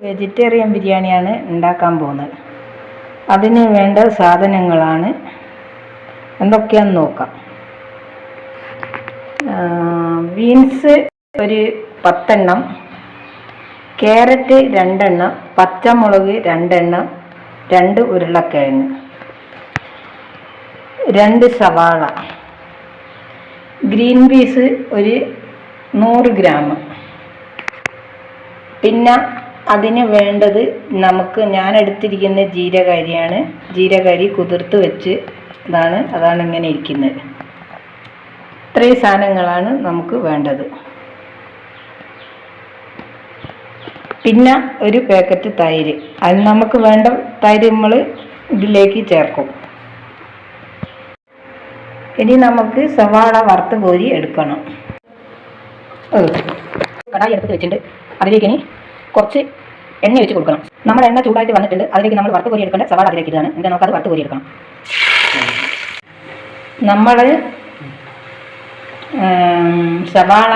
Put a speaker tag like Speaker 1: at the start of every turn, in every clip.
Speaker 1: Vegetarian ബിരിയാണിയാണ് ഉണ്ടാക്കാൻ പോകുന്നത്. അതിന് വേണ്ട സാധനങ്ങളാണ് എന്തൊക്കെയാന്ന് നോക്കാം. ബീൻസ് ഒരു പത്തെണ്ണം ക്യാരറ്റ് രണ്ടെണ്ണം പച്ചമുളക് രണ്ടെണ്ണം രണ്ട് ഉരുളക്കിഴങ്ങ് രണ്ട് സവാള ഗ്രീൻ പീസ് ഒരു നൂറ് ഗ്രാം പിന്നെ അതിന് വേണ്ടത് നമുക്ക് ഞാൻ എടുത്തിരിക്കുന്ന ജീരകരിയാണ്. ജീരകരി കുതിർത്ത് വെച്ച് ഇതാണ് അതാണ് ഇങ്ങനെ ഇരിക്കുന്നത്. ഇത്രയും സാധനങ്ങളാണ് നമുക്ക് വേണ്ടത്. പിന്നെ ഒരു പാക്കറ്റ് തൈര്. അത് നമുക്ക് വേണ്ട തൈര് നമ്മൾ ഇതിലേക്ക് ചേർക്കും. ഇനി നമുക്ക് സവാള വറുത്ത് കോരി എടുക്കണം. കടായി എടുത്ത് വെച്ചിട്ടുണ്ട്. അതിലേക്ക് ഇനി കുറച്ച് എണ്ണ വെച്ച് കൊടുക്കണം. നമ്മൾ എണ്ണ ചൂടായിട്ട് വന്നിട്ടുണ്ട്. അതിലേക്ക് നമ്മൾ വറുത്ത് കോരി എടുക്കേണ്ട സവാള അതിലേക്ക് എന്താ നമുക്ക് അത് വറുത്ത് കോരി എടുക്കണം. നമ്മൾ സവാള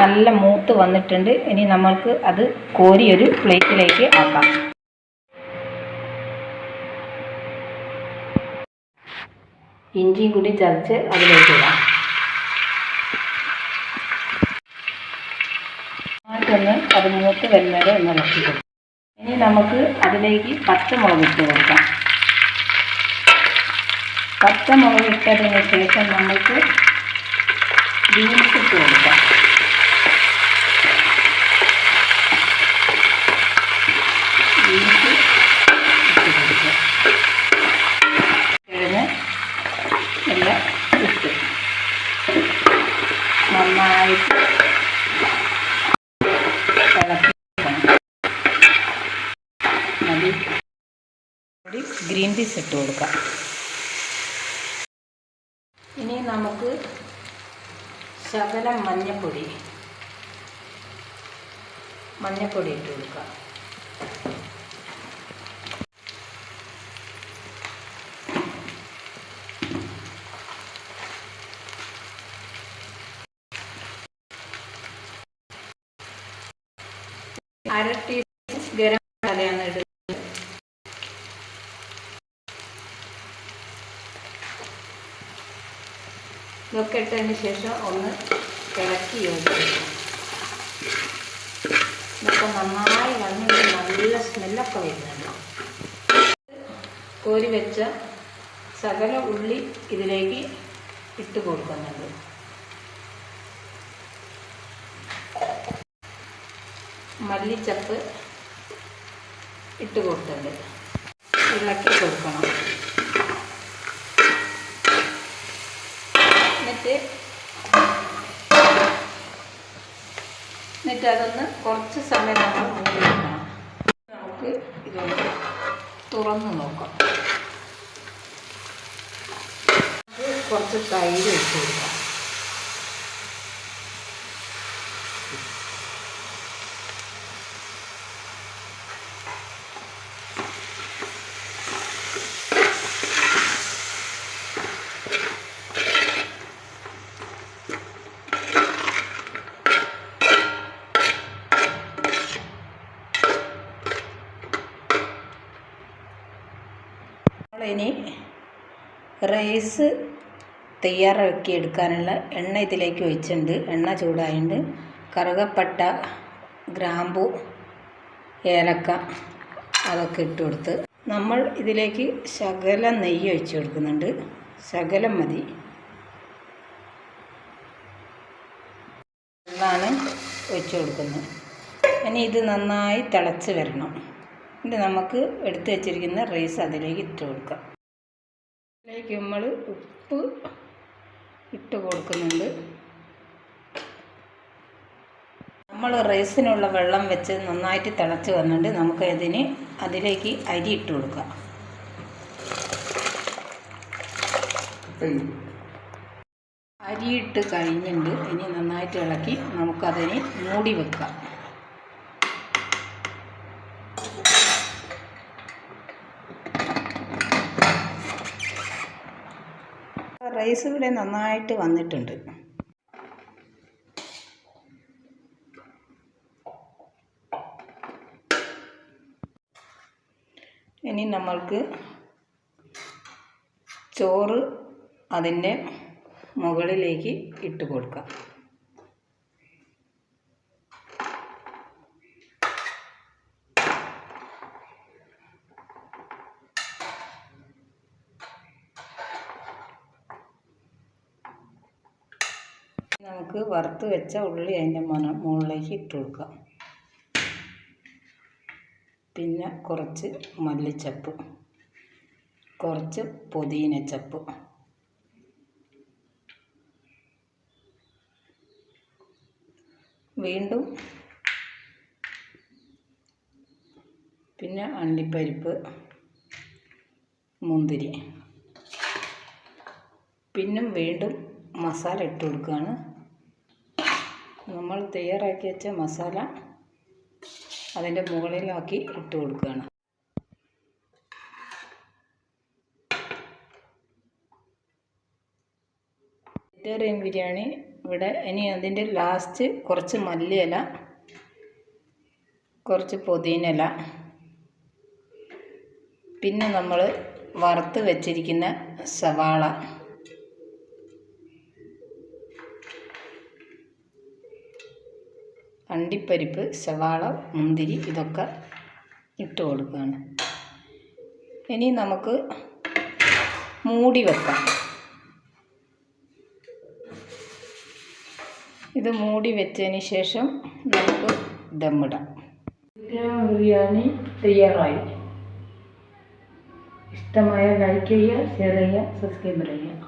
Speaker 1: നല്ല മൂത്ത് വന്നിട്ടുണ്ട്. ഇനി നമ്മൾക്ക് അത് കോരി ഒരു പ്ലേറ്റിലേക്ക് ആക്കാം. ഇഞ്ചിയും കൂടി ചതച്ച് അതിലേക്ക് ഇടാം ആയിട്ടൊന്ന് അത് മൂത്ത് വരുന്നത് ഒന്ന് ഇളക്കി ഇനി നമുക്ക് അതിലേക്ക് പച്ചമുളക് ഇട്ട് കൊടുക്കാം. പച്ചമുളക് ഇട്ടതിന് ശേഷം നമുക്ക് ബീൻസ് ഇട്ട് കൊടുക്കാം ബീൻസ് ഇട്ട് കൊടുക്കുക കിഴങ്ങ് എല്ലാം ഇട്ട് നന്നായിട്ട് ഇളക്കി കൊടുക്കണം. മതി ഒരു ഗ്രീൻ പീസ് ഇട്ട് കൊടുക്കാം. ഇനി നമുക്ക് ശകലം മഞ്ഞപ്പൊടി മഞ്ഞപ്പൊടി ഇട്ട് കൊടുക്കാം. അര ടീസ്പൂൺ ഇതൊക്കെ ഇട്ടതിന് ശേഷം ഒന്ന് ഇളക്കി യോജിപ്പിക്കണം. ഇതൊക്കെ നന്നായി വന്നിട്ട് നല്ല സ്മെല്ലൊക്കെ വരുന്നുണ്ട്. കോരി വെച്ച സകല ഉള്ളി ഇതിലേക്ക് ഇട്ട് കൊടുക്കുന്നുണ്ട്. മല്ലിച്ചപ്പ് ഇട്ട് കൊടുത്തിട്ടുണ്ട്. ഇളക്കി കൊടുക്കണം. എന്നിട്ട് എന്നിട്ട് അതൊന്ന് കുറച്ച് സമയം നമ്മൾ മൂടി നമുക്ക് ഇതൊന്ന് തുറന്ന് നോക്കാം. കുറച്ച് തൈര് ഇട്ട് കൊടുക്കാം. നമ്മളിനി റൈസ് തയ്യാറാക്കി എടുക്കാനുള്ള എണ്ണ ഇതിലേക്ക് ഒഴിച്ചിട്ടുണ്ട്. എണ്ണ ചൂടായിട്ടുണ്ട്. കറുകപ്പട്ട ഗ്രാമ്പു ഏലക്ക അതൊക്കെ ഇട്ട് കൊടുത്ത് നമ്മൾ ഇതിലേക്ക് ശകലം നെയ്യ് ഒഴിച്ചു കൊടുക്കുന്നുണ്ട്. ശകലം മതി. എന്നാണ് ഒഴിച്ച് കൊടുക്കുന്നത്. ഇനി ഇത് നന്നായി തിളച്ച് വരണം. ഇത് നമുക്ക് എടുത്തു വച്ചിരിക്കുന്ന റൈസ് അതിലേക്ക് ഇട്ട് കൊടുക്കാം. അതിലേക്ക് നമ്മൾ ഉപ്പ് ഇട്ട് കൊടുക്കുന്നുണ്ട്. നമ്മൾ റൈസിനുള്ള വെള്ളം വെച്ച് നന്നായിട്ട് തിളച്ച് വന്നിട്ട് നമുക്ക് അതിന് അതിലേക്ക് അരി ഇട്ട് കൊടുക്കാം. അരിയിട്ട് കഴിഞ്ഞിട്ടുണ്ട്. ഇനി നന്നായിട്ട് ഇളക്കി നമുക്കതിന് മൂടി വെക്കാം. റൈസ് ഇവിടെ നന്നായിട്ട് വന്നിട്ടുണ്ട്. ഇനി നമ്മൾക്ക് ചോറ് അതിന്റെ മുകളിലേക്ക് ഇട്ട് കൊടുക്കാം. നമുക്ക് വറുത്ത് വെച്ച ഉള്ളി അതിന്റെ മന മുകളിലേക്ക് ഇട്ട് കൊടുക്കാം. പിന്നെ കുറച്ച് മല്ലിച്ചപ്പ് കുറച്ച് പുതിനച്ചപ്പ് വീണ്ടും പിന്നെ അണ്ടിപ്പരിപ്പ് മുന്തിരി. പിന്നെ വീണ്ടും മസാല ഇട്ട് കൊടുക്കുകയാണ്. നമ്മൾ തയ്യാറാക്കി വെച്ച മസാല അതിന്റെ മുകളിലാക്കി ഇട്ട് കൊടുക്കുകയാണ്. വെജിറ്റേറിയൻ ബിരിയാണി ഇവിടെ ഇനി അതിന്റെ ലാസ്റ്റ് കുറച്ച് മല്ലിയില കുറച്ച് പുതിനയില പിന്നെ നമ്മൾ വറുത്ത് വെച്ചിരിക്കുന്ന സവാള. അണ്ടിപ്പരിപ്പ് സവാള മുന്തിരി ഇതൊക്കെ ഇട്ട് കൊടുക്കുകയാണ്. ഇനി നമുക്ക് മൂടി വെക്കാം. ഇത് മൂടി വെച്ചതിന് ശേഷം നമുക്ക് ദമ്മിടാം. ബിരിയാണി തയ്യാറായി. ഇഷ്ടമായ ലൈക്ക് ചെയ്യുക ഷെയർ ചെയ്യുക സബ്സ്ക്രൈബ് ചെയ്യുക.